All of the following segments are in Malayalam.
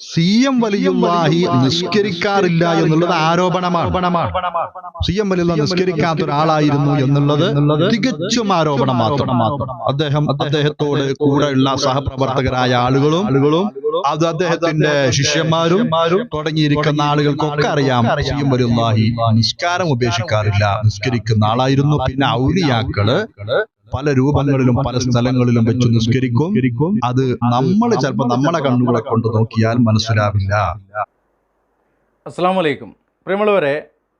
സി എം വലിയുള്ളാഹി നിസ്കരിക്കാറില്ല എന്നുള്ളത് ആരോപണമാണ്. സി എം വലിയുള്ള നിസ്കരിക്കാത്ത ഒരാളായിരുന്നു എന്നുള്ളത് തികച്ചും ആരോപണം മാത്രം അദ്ദേഹം അദ്ദേഹത്തോട് കൂടെയുള്ള സഹപ്രവർത്തകരായ ആളുകളും ആളുകളും അത് അദ്ദേഹത്തിന്റെ ശിഷ്യന്മാരും തുടങ്ങിയിരിക്കുന്ന ആളുകൾക്കൊക്കെ അറിയാം. സി എം വലിയുള്ളാഹി നിസ്കാരം ഉപേക്ഷിക്കാറില്ല. നിസ്കരിക്കുന്ന ആളായിരുന്നു. പിന്നെ ഔലിയാക്കൾ പല രൂപങ്ങളിലും പല സ്ഥലങ്ങളിലും വെച്ച് നിസ്കരിക്കും. അത് നമ്മൾ ചിലപ്പോൾ നമ്മളെ കണ്ണുകളെ കൊണ്ട് നോക്കിയാൽ മനസ്സിലാവില്ല. അസ്സാം വലൈക്കും പ്രിയമുള്ളവരെ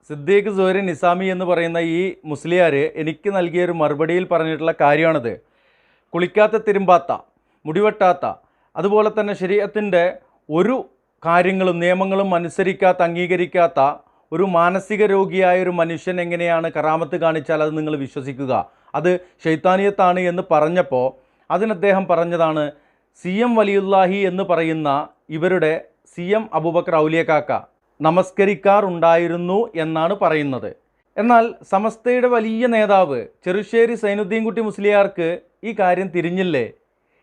സിദ്ദീഖ് സുഹരി നിസാമി എന്ന് പറയുന്ന ഈ മുസ്ലിയാർ എനിക്ക് നൽകിയ ഒരു മറുപടിയിൽ പറഞ്ഞിട്ടുള്ള കാര്യമാണിത്. കുളിക്കാത്ത തിരുമ്പാത്ത മുടിവെട്ടാത്ത അതുപോലെ തന്നെ ശരീരത്തിന്റെ ഒരു കാര്യങ്ങളും നിയമങ്ങളും അനുസരിക്കാത്ത അംഗീകരിക്കാത്ത ഒരു മാനസിക രോഗിയായ ഒരു മനുഷ്യൻ എങ്ങനെയാണ് കറാമത്ത് കാണിച്ചാൽ അത് നിങ്ങൾ വിശ്വസിക്കുക? അത് ഷെയ്ത്താനിയത്താണ് എന്ന് പറഞ്ഞപ്പോൾ അതിന് അദ്ദേഹം പറഞ്ഞതാണ് സി എം വലിയുല്ലാഹി എന്ന് പറയുന്ന ഇവരുടെ സി എം അബൂബക്കർ ഔലിയക്കാക്ക നമസ്കരിക്കാറുണ്ടായിരുന്നു എന്നാണ് പറയുന്നത്. എന്നാൽ സമസ്തയുടെ വലിയ നേതാവ് ചെറുശ്ശേരി സൈനുദ്ദീൻകുട്ടി മുസ്ലിയാർക്ക് ഈ കാര്യം തിരിഞ്ഞില്ലേ?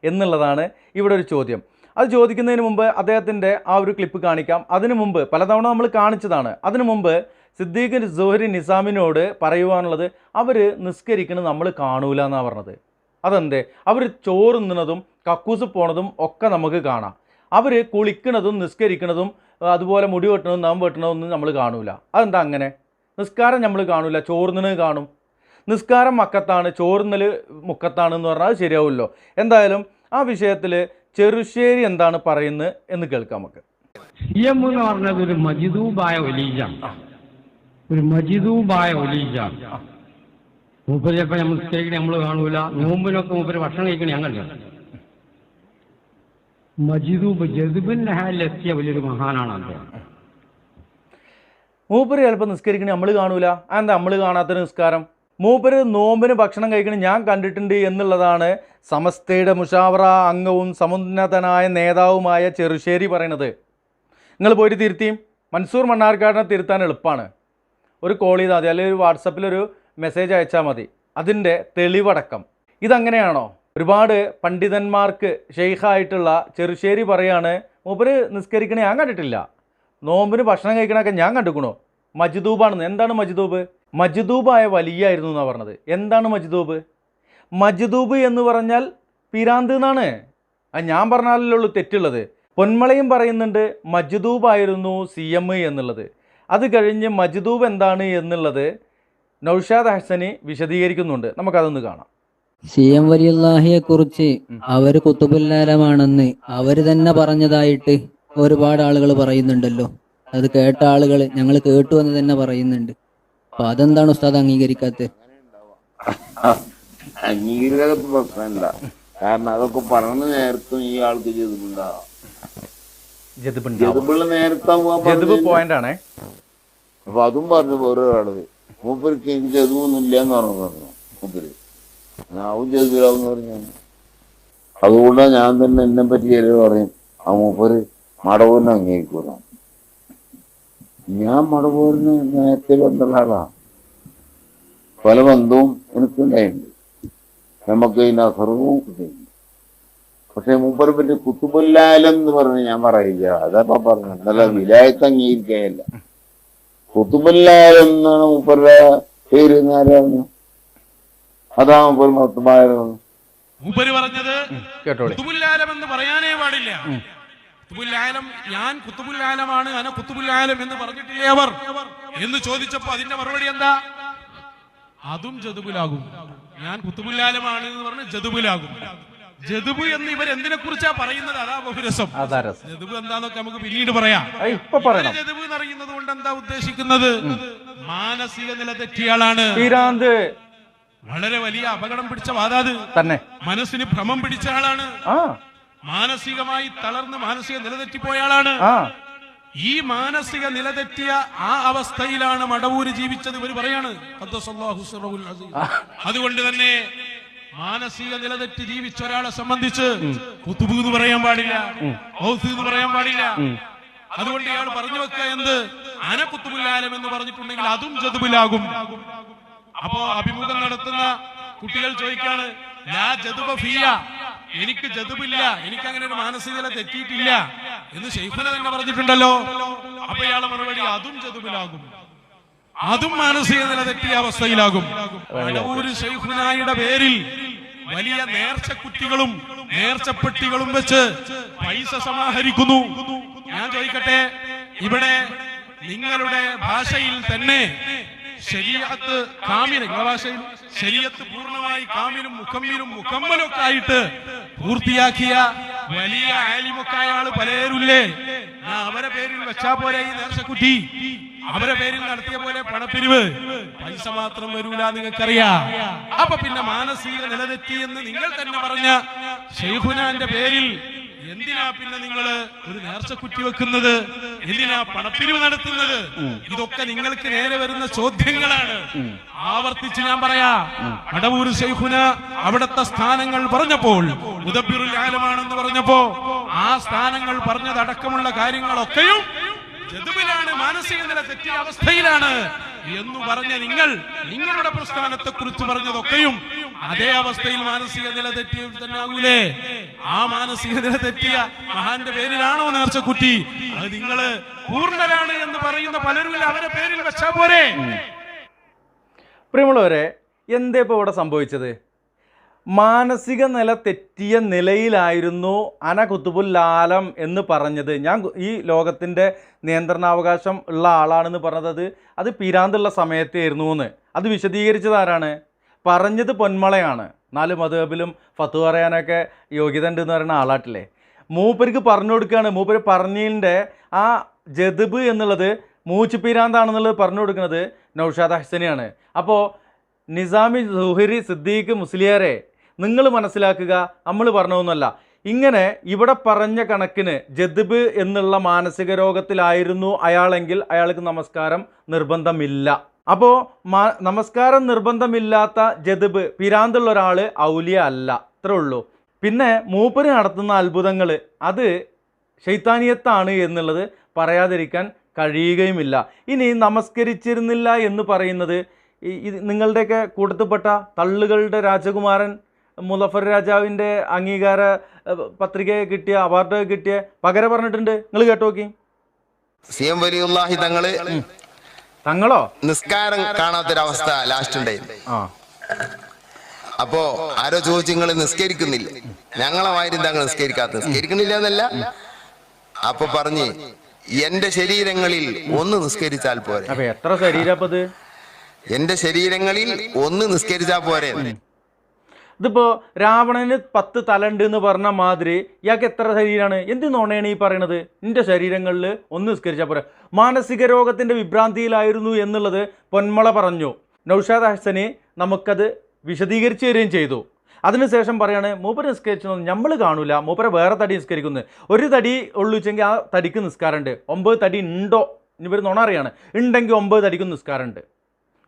എന്നുള്ളതാണ് ഇവിടെ ഒരു ചോദ്യം. അത് ചോദിക്കുന്നതിന് മുമ്പ് അദ്ദേഹത്തിന്റെ ആ ഒരു ക്ലിപ്പ് കാണിക്കാം. അതിനു മുമ്പ് പലതവണ നമ്മൾ കാണിച്ചതാണ്. അതിനു മുമ്പ് സിദ്ദീഖ് സുഹരി നിസാമിനോട് പറയുവാനുള്ളത് അവർ നിസ്കരിക്കുന്നത് നമ്മൾ കാണൂല എന്നാണ് പറഞ്ഞത്. അതെന്തേ? അവർ ചോറുന്നതും കക്കൂസ് പോണതും ഒക്കെ നമുക്ക് കാണാം. അവർ കുളിക്കണതും നിസ്കരിക്കണതും അതുപോലെ മുടി വെട്ടണതും നാം വെട്ടണതൊന്നും നമ്മൾ കാണൂല. അതെന്താ അങ്ങനെ? നിസ്കാരം നമ്മൾ കാണൂല ചോറുന്നത് കാണും. നിസ്കാരം മക്കത്താണ് ചോറുന്നൽ മുക്കത്താണ് എന്ന് പറഞ്ഞാൽ അത് ശരിയാവുമല്ലോ. എന്തായാലും ആ വിഷയത്തിൽ ചെറുശ്ശേരി എന്താണ് പറയുന്നത് എന്ന് കേൾക്കാം നമുക്ക്. എം എന്ന് പറഞ്ഞത് ഒരു മജിദൂബായ ഒലീജാണ്. ഒരു മജിദൂബായ ഒലീജാണ്. മൂപ്പര് ചിലപ്പോൾ നമ്മൾ നിസ്കരിക്കണേ നമ്മൾ കാണൂല. നോമ്പിനൊക്കെ മൂപ്പര് ഭക്ഷണം കഴിക്കണേ ഞാൻ കണ്ടു മജിദൂബ് ജദുബിൻ ഹാലിലെത്തിയ വലിയൊരു മഹാനാണ് അദ്ദേഹം. മൂപ്പര് ചിലപ്പോൾ നിസ്കരിക്കണേ നമ്മൾ കാണൂല. അതെന്താ നമ്മൾ കാണാത്ത നിസ്കാരം? മൂപ്പര് നോമ്പിന് ഭക്ഷണം കഴിക്കണം ഞാൻ കണ്ടിട്ടുണ്ട് എന്നുള്ളതാണ് സമസ്തയുടെ മുഷാവറ അംഗവും സമുന്നതനായ നേതാവുമായ ചെറുശ്ശേരി പറയണത്. നിങ്ങൾ പോയിട്ട് തിരുത്തിയും മൻസൂർ മണ്ണാർക്കാടിനെ തിരുത്താൻ എളുപ്പമാണ് ഒരു കോൾ ചെയ്താൽ മതി. അല്ലെങ്കിൽ ഒരു വാട്സപ്പിലൊരു മെസ്സേജ് അയച്ചാൽ മതി. അതിന്റെ തെളിവടക്കം. ഇതങ്ങനെയാണോ? ഒരുപാട് പണ്ഡിതന്മാർക്ക് ഷെയ്ഖായിട്ടുള്ള ചെറുശ്ശേരി പറയാണ് മൂപ്പര് നിസ്കരിക്കണേ ഞാൻ കണ്ടിട്ടില്ല. നോമ്പിന് ഭക്ഷണം കഴിക്കണമൊക്കെ ഞാൻ കണ്ടുക്കണു. മജ്ദൂബാണെന്ന്. എന്താണ് മജ്ദൂബ്? മജ്ദൂബായ വലിയായിരുന്നു എന്നാണ് പറഞ്ഞത്. എന്താണ് മജ്ദൂബ്? മജ്ദൂബ് എന്ന് പറഞ്ഞാൽ പിരാന്ത് എന്നാണ്. അത് ഞാൻ പറഞ്ഞാലല്ലേ ഉള്ളൂ തെറ്റുള്ളത്. പൊന്മളയും പറയുന്നുണ്ട് മജ്ദൂബായിരുന്നു സി എം എന്നുള്ളത്. അത് കഴിഞ്ഞ് മജ്ദൂബ് എന്താണ് എന്നുള്ളത് നൗഷാദ് ഹസനി വിശദീകരിക്കുന്നുണ്ട്. നമുക്കതൊന്ന് കാണാം. സി എം വലിയല്ലാഹിയെ കുറിച്ച് അവർ കുത്തുബുല്ലാലമാണെന്ന് അവർ തന്നെ പറഞ്ഞതായിട്ട് ഒരുപാട് ആളുകൾ പറയുന്നുണ്ടല്ലോ. അത് കേട്ട ആളുകൾ ഞങ്ങൾ കേട്ടു എന്ന് തന്നെ പറയുന്നുണ്ട്. അപ്പൊ അതെന്താണ് ഉസ്താദ് അംഗീകരിക്കാത്തത് അംഗീകരിക്കാത്ത പ്രശ്നമില്ല കാരണം അതൊക്കെ പറഞ്ഞ നേരത്തും ഈ ആൾക്ക് നേരത്തെ പോയിന്റ് ആണേ അപ്പൊ അതും പറഞ്ഞു വേറൊരാൾ മൂപ്പർക്ക് എനിക്ക് ജതുവൊന്നും എന്ന് പറഞ്ഞു പറഞ്ഞു മൂപ്പര്. ഞാവും ജതുവിലാവെന്ന് പറഞ്ഞു അതുകൊണ്ടാണ് ഞാൻ തന്നെ എന്നെ പറ്റി ചിലർ പറയും. ആ മൂപ്പര് മടവൂരിനെ അംഗീകരിക്കൂല. ഞാൻ മടവൂരിന് നേരത്തെ ബന്ധമുള്ള ആളാണ് പല ബന്ധവും എനിക്കുണ്ടായിട്ടുണ്ട്. നമുക്ക് ഇതിന് അസർവും കിട്ടിയിട്ടുണ്ട്. പക്ഷെ മൂപ്പരെ പറ്റി കുത്തുബുല്ലാലം എന്ന് പറഞ്ഞ് ഞാൻ പറയില്ല. അതപ്പോ പറഞ്ഞു നല്ല വിലായത്ത് അംഗീകരിക്കുകയല്ല കുത്തുബുല്ലാലം എന്നാണ് മൂപ്പരുടെ പേര് ആരാണ് അതാ മൂപ്പർ മൊത്തമായിരുന്നു മൂപ്പര് പറഞ്ഞത് കുത്തുബുല്ലാലം എന്ന് പറയാനേ പാടില്ല. കുത്തുബുല്ലാലം ഞാൻ കുത്തുബുല്ലാലമാണ് അന കുത്തുബുല്ലാലം എന്ന് പറഞ്ഞിട്ടില്ലേ അവർ? എന്ന് ചോദിച്ചപ്പോ അതിന്റെ മറുപടി എന്താ? അതും ജതുബുലാകും. ഞാൻ കുത്തുബുല്ലാലമാണ് എന്ന് പറഞ്ഞ് ജതുബുലാകും. ജതുബു എന്ന് ഇവർ എന്തിനെ കുറിച്ചാ പറയുന്നത്? അതാ ബഹുരസം. ജതുബു എന്താന്നൊക്കെ നമുക്ക് പിന്നീട് പറയാം. ജതുബ് എന്ന് അറിയുന്നത് കൊണ്ട് എന്താ ഉദ്ദേശിക്കുന്നത്? മാനസിക നില തെറ്റിയാളാണ് വളരെ വലിയ അപകടം പിടിച്ച വാദാത്. തന്നെ. മനസ്സിന് ഭ്രമം പിടിച്ച ആളാണ്. മാനസികമായി തളർന്ന് മാനസിക നിലതെറ്റിപ്പോയ ആളാണ്. ഈ മാനസിക നിലതെറ്റിയ ആ അവസ്ഥയിലാണ് മടവൂര് ജീവിച്ചത് ഇവർ പറയാണ്. അതുകൊണ്ട് തന്നെ മാനസിക നിലതെറ്റി ജീവിച്ച ഒരാളെ സംബന്ധിച്ച് കുത്തുബ് എന്ന് പറയാൻ പാടില്ല. എന്ന് പറയാൻ പാടില്ല. അതുകൊണ്ട് ഇയാൾ പറഞ്ഞു വെക്കുക എന്ത്? അന കുത്തുബുല്ലാലം എന്ന് പറഞ്ഞിട്ടുണ്ടെങ്കിൽ അതും ജതുബിലാകും. അപ്പോ അഭിമുഖം നടത്തുന്ന കുട്ടികൾ ചോദിക്കാണ് ഞാൻ ജതുബ ഫിയ എനിക്ക് ജതുബില്ല എനിക്ക് അങ്ങനെ ഒരു മാനസികത തെറ്റിയിട്ടില്ല എന്ന് ഷെയ്ഖുന തന്നെ പറഞ്ഞിട്ടുണ്ടല്ലോ. അപ്പൊ ഇയാളെ മറുപടി അതും ജതുബിലാകും അതും മാനസിക നില തെറ്റിയ അവസ്ഥയിലാകും. ഒരു ഷെയ്ഫുനായുടെ പേരിൽ വലിയ നേർച്ചക്കുറ്റികളും നേർച്ചപ്പെട്ടികളും വെച്ച് പൈസ സമാഹരിക്കുന്നു. ഞാൻ ചോദിക്കട്ടെ ഇവിടെ നിങ്ങളുടെ ഭാഷയിൽ തന്നെ ശരിയാത്ത് കാമിന നിങ്ങളുടെ ഭാഷയിൽ ശരീരത്ത് പൂർണമായി കാമിലും മുഖമ്മിനും മുഖമ്മലും ഒക്കെ ആയിട്ട് പൂർത്തിയാക്കിയ വലിയ ആലിമൊക്കായ ആൾ പലരുല്ലേ? അവരെ പേരിൽ വെച്ചാ പോലെ ഈ നേർച്ചക്കുറ്റി അവരെ പേരിൽ നടത്തിയ പോലെ പണപ്പിരിവ്. പൈസ മാത്രം വരൂല നിങ്ങൾക്കറിയാ. അപ്പൊ പിന്നെ മാനസിക നിലതെറ്റി എന്ന് നിങ്ങൾ തന്നെ പറഞ്ഞ ഷെയ്ഖുനാന്റെ പേരിൽ എന്തിനാ പിന്നെ നിങ്ങൾ ഒരു നേർച്ചക്കുറ്റി വെക്കുന്നത്? എന്തിനാ പണപ്പിരിവ് നടത്തുന്നത്? ഇതൊക്കെ നിങ്ങൾക്ക് നേരെ വരുന്ന ചോദ്യങ്ങളാണ്. ആവർത്തിച്ച് ഞാൻ പറയാ അടവൂർ ഷെയ്ഖുന അവിടത്തെ സ്ഥാനങ്ങൾ പറഞ്ഞപ്പോൾ ഉദബിറുൽ ആലമാണെന്ന് പറഞ്ഞപ്പോ ആ സ്ഥാനങ്ങൾ പറഞ്ഞതടക്കമുള്ള കാര്യങ്ങളൊക്കെയും മാനസിക നില തെറ്റിയ അവസ്ഥയിലാണ്. എന്ന് പറഞ്ഞ നിങ്ങൾ നിങ്ങളുടെ പ്രസ്ഥാനത്തെ കുറിച്ച് പറഞ്ഞതൊക്കെയും അതേ അവസ്ഥയിൽ മാനസിക നില തെറ്റിയ തന്നെ ആകൂലേ ആ മാനസിക നില തെറ്റിയ മഹാന്റെ പേരിലാണോ നേർച്ചക്കുറ്റി? അത് നിങ്ങൾ പൂർണരാണ് എന്ന് പറയുന്ന പലരും അവരെ പേരിൽ വെച്ചാ പോരെ? പ്രിയമുള്ളവരെ എന്തേ ഇപ്പൊ ഇവിടെ സംഭവിച്ചത്? മാനസിക നില തെറ്റിയ നിലയിലായിരുന്നു അന കുത്തുബുല്ലാലം എന്ന് പറഞ്ഞത്. ഞാൻ ഈ ലോകത്തിന്റെ നിയന്ത്രണാവകാശം ഉള്ള ആളാണെന്ന് പറഞ്ഞത് അത് പിരാന്തുള്ള സമയത്തായിരുന്നു എന്ന്. അത് വിശദീകരിച്ചത് ആരാണ്? പറഞ്ഞത് പൊന്മളയാണ്. നാല് മതബിലും ഫത്തു പറയാനൊക്കെ യോഗ്യത എന്ന് പറയുന്ന ആളാട്ടില്ലേ? മൂപ്പർക്ക് പറഞ്ഞു കൊടുക്കുകയാണ് മൂപ്പര് പറഞ്ഞതിന്റെ ആ ജതുബ് എന്നുള്ളത് മൂച്ചുപീരാന്താണെന്നുള്ളത് പറഞ്ഞു കൊടുക്കുന്നത് നൗഷാദ് ഹസനെയാണ് അപ്പോൾ നിസാമി സുഹരി സിദ്ദീഖ് മുസ്ലിയാരെ നിങ്ങൾ മനസ്സിലാക്കുക നമ്മൾ പറഞ്ഞതൊന്നുമല്ല. ഇങ്ങനെ ഇവിടെ പറഞ്ഞ കണക്കിന് ജദ്ബ് എന്നുള്ള മാനസിക രോഗത്തിലായിരുന്നു അയാളെങ്കിൽ അയാൾക്ക് നമസ്കാരം നിർബന്ധമില്ല. അപ്പോൾ നമസ്കാരം നിർബന്ധമില്ലാത്ത ജദ്ബ് പിരാന്തുള്ള ഒരാൾ ഔലിയ അല്ല. അത്രേ ഉള്ളൂ. പിന്നെ മൂപ്പര് നടത്തുന്ന അത്ഭുതങ്ങൾ അത് ശൈത്താനിയത്താണ് എന്നുള്ളത് പറയാതിരിക്കാൻ കഴിയുകയുമില്ല. ഇനി നമസ്കരിച്ചിരുന്നില്ല എന്ന് പറയുന്നത് നിങ്ങളുടെയൊക്കെ കൂട്ടത്തിൽപ്പെട്ട തള്ളുകളുടെ രാജകുമാരൻ മുലഫർ രാജാവിന്റെ അംഗീകാര പത്രിക കിട്ടിയ അവാർഡ് കിട്ടിയ പകരം പറഞ്ഞിട്ടുണ്ട്. നിങ്ങൾ കേട്ടോ നോക്കി. സി എം വലിയുള്ളാഹി തങ്ങൾ തങ്ങളോ? നിസ്കാരം കാണാത്തൊരവസ്ഥ ലാസ്റ്റ് ഉണ്ടായി അപ്പോ ആരോ ചോദിച്ചു നിങ്ങൾ നിസ്കരിക്കുന്നില്ല. ഞങ്ങളെ മാതിരി തങ്ങൾ നിസ്കരിക്കാത്ത നിസ്കരിക്കുന്നില്ല എന്നല്ല അപ്പൊ പറഞ്ഞ് എന്റെ ശരീരങ്ങളിൽ ഒന്ന് നിസ്കരിച്ചാൽ പോരെ. എത്ര ശരീരം അപ്പൊ ഇത്? എന്റെ ശരീരങ്ങളിൽ ഒന്ന് നിസ്കരിച്ചാൽ പോരെ. ഇതിപ്പോ രാവണന് പത്ത് തലണ്ട് എന്ന് പറഞ്ഞ മാതിരി ഇയാൾക്ക് എത്ര ശരീരമാണ് എന്ത് നോണയാണ് ഈ പറയണത്? എന്റെ ശരീരങ്ങളിൽ ഒന്ന് നിസ്കരിച്ചാൽ പോരാ. മാനസിക രോഗത്തിന്റെ വിഭ്രാന്തിയിലായിരുന്നു എന്നുള്ളത് പൊന്മള പറഞ്ഞു. നൗഷാദ് ഹസനെ നമുക്കത് വിശദീകരിച്ചു തരികയും ചെയ്തു. അതിനുശേഷം പറയാണ് മൂപ്പര് നിസ്കരിച്ചൊന്നും നമ്മൾ കാണൂല. മൂപ്പരെ വേറെ തടി നിസ്കരിക്കുന്നു. ഒരു തടി ഉള്ളുവെച്ചെങ്കിൽ ആ തടിക്ക് നിസ്കാരമുണ്ട്. ഒമ്പത് തടി ഉണ്ടോ ഇനി ഇവർ നുണ അറിയാണ്. ഉണ്ടെങ്കിൽ ഒമ്പത് തടിക്കും നിസ്കാരമുണ്ട്.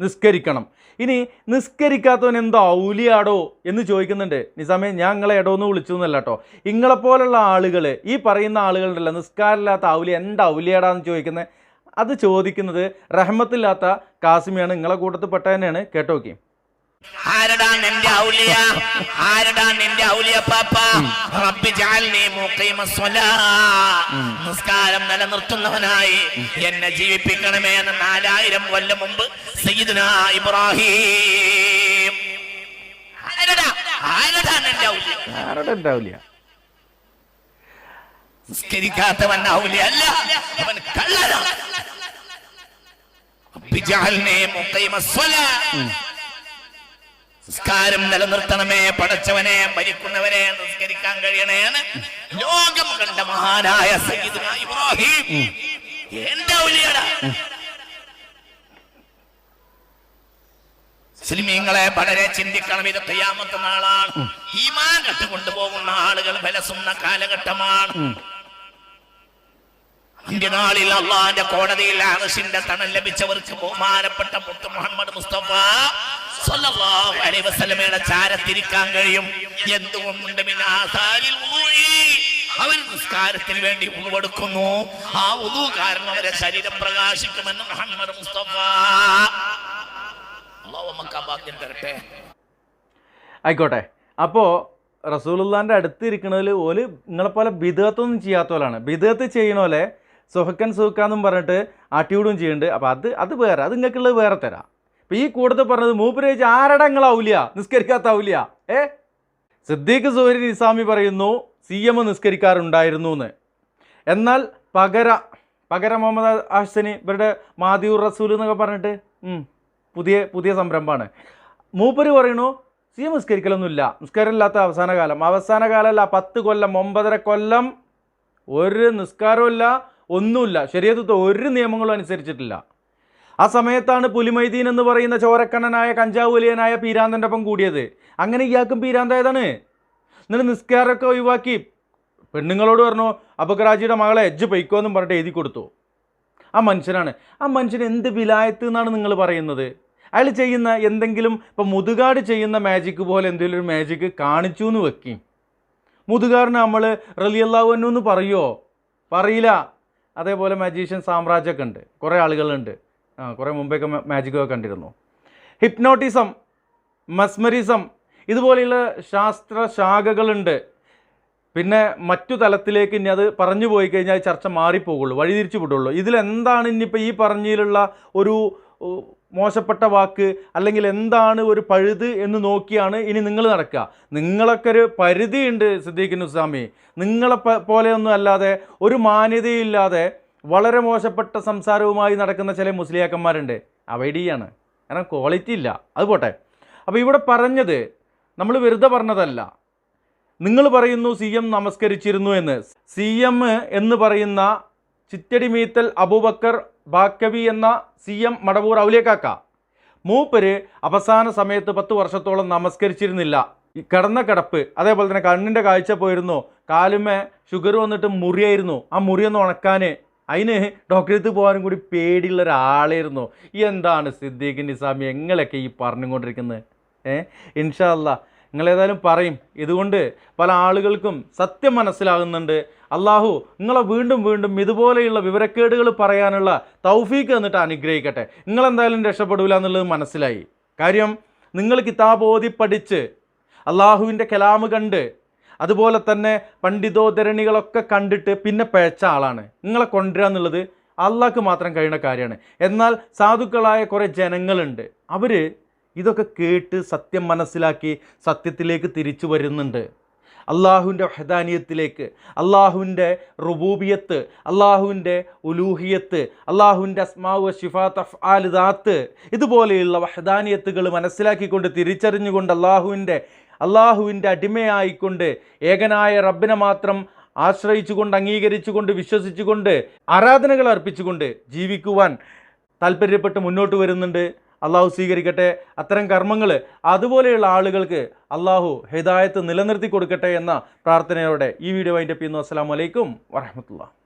നിസ്കരിക്കണം. ഇനി നിസ്കരിക്കാത്തവൻ എന്തോ ഔലിയാടോ എന്ന് ചോദിക്കുന്നുണ്ട്. നിസാമേ ഞാൻ നിങ്ങളെ എടോ എന്ന് വിളിച്ചു എന്നല്ല കേട്ടോ ഇങ്ങളെപ്പോലുള്ള ആളുകൾ ഈ പറയുന്ന ആളുകളുണ്ടല്ലോ നിസ്കാരമില്ലാത്ത ഔലി എന്താ ഔലിയാടാന്ന് ചോദിക്കുന്നത് അത് ചോദിക്കുന്നത് റഹ്മത്തില്ലാത്ത കാസിമിയാണ്. നിങ്ങളെ കൂട്ടത്തിൽ പെട്ട തന്നെയാണ് കേട്ടോ നോക്കി ആരടാ നിന്റെ ഔലിയ? ആരടാ നിന്റെ ഔലിയ പാപ്പ? റബ്ബി ജഅൽനി മുഖീമ നിസ്കാരം നിലനിർത്തുന്നവനായി എന്നെ ജീവിപ്പിക്കണമേ എന്ന് നാലായിരം കൊല്ലം മുമ്പ് സയ്യിദുന ഇബ്രാഹിം. ആരടാ? ആരടാ നിന്റെ ഔലിയ? ആരടാ എന്റെ ഔലിയ? നിസ്കരിക്കാത്തവൻ ഔലിയ അല്ല അവൻ കള്ളനാണ് റബ്ബി ജഅൽനി മുഖീമ സ്വലാ. നിസ്കാരം നിലനിർത്തണമേ പടച്ചവനെ മരിക്കുന്നവനെ നിസ്കരിക്കാൻ കഴിയണേന്ന് ലോകം കണ്ട മഹാനായ സയ്യിദുന ഇബ്രാഹിം. എന്റെ മുസ്ലിമീങ്ങളെ വളരെ ചിന്തിക്കണം ഇത് ഖിയാമത്ത് നാളാണ്. ഈമാൻ കട്ടുകൊണ്ടുപോകുന്ന ആളുകൾ വിലസുന്ന കാലഘട്ടമാണ്. അന്ത്യനാളിൽ അള്ളാന്റെ കോടതിയിൽ ആകശിന്റെ തണൽ ലഭിച്ചവർക്ക് ബഹുമാനപ്പെട്ട മുത്ത് മുഹമ്മദ് മുസ്തഫ വസല്ലമയുടെ ചാരത്തിരിക്കാൻ കഴിയും. എന്തുകൊണ്ട്. അവർ നിസ്കാരത്തിന് വേണ്ടി ഉൾവെടുക്കുന്നു ആ ഉദു കാരണം അവരെ ശരീരം പ്രകാശിക്കുമെന്ന് മുഹമ്മദ് മുസ്തഫ. ഭാഗ്യം തരട്ടെ. ആയിക്കോട്ടെ. അപ്പോ റസൂലുള്ളാന്റെ അടുത്ത് ഇരിക്കണതിൽ ഓൽ നിങ്ങളെപ്പോലെ ബിദത്തൊന്നും ചെയ്യാത്തോലാണ് ബിദത്ത് ചെയ്യണ പോലെ സുഹക്കൻ സുഹക്കാന്നും പറഞ്ഞിട്ട് ആട്ടിയൂടും ചെയ്യുന്നുണ്ട്. അപ്പോൾ അത് അത് വേറെ. അത് നിങ്ങൾക്കുള്ളത് വേറെ തരാം. അപ്പോൾ ഈ കൂട്ടത്തിൽ പറഞ്ഞത് മൂപ്പര് ആരുടെ നിങ്ങളാവില്ല നിസ്കരിക്കാത്താവില്ല ഏ? സിദ്ദീഖ് സുഹരി നിസാമി പറയുന്നു സി എം നിസ്കരിക്കാറുണ്ടായിരുന്നു എന്ന് എന്നാൽ പകര പകര മുഹമ്മദ് ആഹ്സനി ഇവരുടെ മാതിയൂർ റസൂൽ എന്നൊക്കെ പറഞ്ഞിട്ട് പുതിയ പുതിയ സംരംഭമാണ്. മൂപ്പര് പറയണു സി എം നിസ്കരിക്കലൊന്നുമില്ല. നിസ്കാരമില്ലാത്ത അവസാന കാലം. അവസാന കാലമല്ല പത്ത് കൊല്ലം ഒമ്പതര കൊല്ലം ഒരു നിസ്കാരമില്ല ഒന്നുമില്ല. ശരീരത്തിൽ ഒരു നിയമങ്ങളും അനുസരിച്ചിട്ടില്ല. ആ സമയത്താണ് പുലിമൈദീൻ എന്ന് പറയുന്ന ചോരക്കണ്ണനായ കഞ്ചാവ് വലിയനായ പീരാന്തന്റെ ഒപ്പം കൂടിയത്. അങ്ങനെ ഇയാൾക്കും പീരാന്തായതാണ്. എന്നിട്ട് നിസ്കാരമൊക്കെ ഒഴിവാക്കി പെണ്ണുങ്ങളോട് പറഞ്ഞു അപകരാജിയുടെ മകളെ എജ്ജ് പൊയ്ക്കോ എന്നും പറഞ്ഞിട്ട് എഴുതി കൊടുത്തു. ആ മനുഷ്യനാണ്. ആ മനുഷ്യൻ എന്ത് വിലായത്ത് എന്നാണ് നിങ്ങൾ പറയുന്നത്? അയാൾ ചെയ്യുന്ന എന്തെങ്കിലും ഇപ്പം മുതുകാട് ചെയ്യുന്ന മാജിക്ക് പോലെ എന്തെങ്കിലും ഒരു മാജിക്ക് കാണിച്ചു എന്ന് വെക്കും. മുതുകാടിന് നമ്മൾ റലിയല്ലാവുന്നു എന്ന് പറയുമോ പറയില്ല. അതേപോലെ മജീഷ്യൻ സാമ്രാജ്യമൊക്കെ ഉണ്ട്. കുറേ ആളുകളുണ്ട്. ആ കുറേ മുമ്പേക്ക് മാജിക്കൊക്കെ കണ്ടിരുന്നു. ഹിപ്നോട്ടിസം മസ്മരിസം ഇതുപോലെയുള്ള ശാസ്ത്ര ശാഖകളുണ്ട്. പിന്നെ മറ്റു തലത്തിലേക്ക് ഇനി അത് പറഞ്ഞു പോയി കഴിഞ്ഞാൽ ചർച്ച മാറിപ്പോകുള്ളൂ വഴിതിരിച്ചു വിടുള്ളൂ. ഇതിലെന്താണ് ഇനിയിപ്പോൾ ഈ പറഞ്ഞതിലുള്ള ഒരു മോശപ്പെട്ട വാക്ക് അല്ലെങ്കിൽ എന്താണ് ഒരു പഴുത് എന്ന് നോക്കിയാണ് ഇനി നിങ്ങൾ നടക്കുക. നിങ്ങളൊക്കെ ഒരു പരിധിയുണ്ട് സിദ്ദീഖിൻ ഉസ്സാമി നിങ്ങളെ പോലെ പോലെയൊന്നും അല്ലാതെ ഒരു മാന്യതയില്ലാതെ വളരെ മോശപ്പെട്ട സംസാരവുമായി നടക്കുന്ന ചില മുസ്ലിയാക്കന്മാരുണ്ട്. അവൈഡ് ചെയ്യാണ് കാരണം ക്വാളിറ്റി ഇല്ല. അത് പോട്ടെ. അപ്പോൾ ഇവിടെ പറഞ്ഞത് നമ്മൾ വെറുതെ പറഞ്ഞതല്ല. നിങ്ങൾ പറയുന്നു സി എം നമസ്കരിച്ചിരുന്നു എന്ന്. സി എം എന്ന് പറയുന്ന ചിറ്റടി മീത്തൽ അബൂബക്കർ ബാക്കവി എന്ന സി എം മടവൂർ ഔലിയക്കാക്ക. മൂപ്പര് അവസാന സമയത്ത് പത്ത് വർഷത്തോളം നമസ്കരിച്ചിരുന്നില്ല. കിടന്ന കിടപ്പ് അതേപോലെ തന്നെ കണ്ണിന്റെ കാഴ്ച പോയിരുന്നു. കാലുമേ ഷുഗർ വന്നിട്ട് മുറിയായിരുന്നു. ആ മുറിയൊന്ന് ഉണക്കാൻ അതിന് ഡോക്ടറെടുത്ത് പോകാനും കൂടി പേടിയുള്ള ഒരാളായിരുന്നു എന്താണ് സിദ്ദീഖ് നിസാമി എങ്ങളൊക്കെ ഈ പറഞ്ഞുകൊണ്ടിരിക്കുന്നത്? ഏ? ഇൻഷാല്ല നിങ്ങളേതായാലും പറയും. ഇതുകൊണ്ട് പല ആളുകൾക്കും സത്യം മനസ്സിലാകുന്നുണ്ട്. അള്ളാഹു നിങ്ങളെ വീണ്ടും വീണ്ടും ഇതുപോലെയുള്ള വിവരക്കേടുകൾ പറയാനുള്ള തൗഫീക്ക് എന്നിട്ട് അനുഗ്രഹിക്കട്ടെ. നിങ്ങളെന്തായാലും രക്ഷപ്പെടില്ല എന്നുള്ളത് മനസ്സിലായി. കാര്യം നിങ്ങൾ കിതാബ് ഓതി പഠിച്ച് അള്ളാഹുവിന്റെ കലാമ് കണ്ട് അതുപോലെ തന്നെ പണ്ഡിതോധരണികളൊക്കെ കണ്ടിട്ട് പിന്നെ പേച്ച ആളാണ്. നിങ്ങളെ കൊണ്ടുവരിക എന്നുള്ളത് അള്ളാഹ്ക്ക് മാത്രം കഴിയുന്ന കാര്യമാണ്. എന്നാൽ സാധുക്കളായ കുറേ ജനങ്ങളുണ്ട്. അവർ ഇതൊക്കെ കേട്ട് സത്യം മനസ്സിലാക്കി സത്യത്തിലേക്ക് തിരിച്ചു വരുന്നുണ്ട്. അള്ളാഹുവിന്റെ വഹദാനിയത്തിലേക്ക് അള്ളാഹുവിന്റെ റുബൂബിയത്ത് അള്ളാഹുവിന്റെ ഉലൂഹിയത്ത് അള്ളാഹുവിന്റെ അസ്മാവ് ഷിഫാത്ത് അഫ്ആൽ ദാത്ത് ഇതുപോലെയുള്ള വഹദാനിയത്തുകൾ മനസ്സിലാക്കിക്കൊണ്ട് തിരിച്ചറിഞ്ഞുകൊണ്ട് അള്ളാഹുവിന്റെ അള്ളാഹുവിന്റെ അടിമയായിക്കൊണ്ട് ഏകനായ റബ്ബിനെ മാത്രം ആശ്രയിച്ചുകൊണ്ട് അംഗീകരിച്ചുകൊണ്ട് വിശ്വസിച്ചുകൊണ്ട് ആരാധനകൾ അർപ്പിച്ചുകൊണ്ട് ജീവിക്കുവാൻ താല്പര്യപ്പെട്ട് മുന്നോട്ട് വരുന്നുണ്ട്. അള്ളാഹു സ്വീകരിക്കട്ടെ. അത്തരം കർമ്മങ്ങൾ അതുപോലെയുള്ള ആളുകൾക്ക് അള്ളാഹു ഹിദായത്ത് നിലനിർത്തി കൊടുക്കട്ടെ എന്ന പ്രാർത്ഥനയോടെ ഈ വീഡിയോ വൈൻഡപ്പ് ചെയ്യുന്നു. അസ്സാം വലൈക്കും വറഹമത്തുള്ള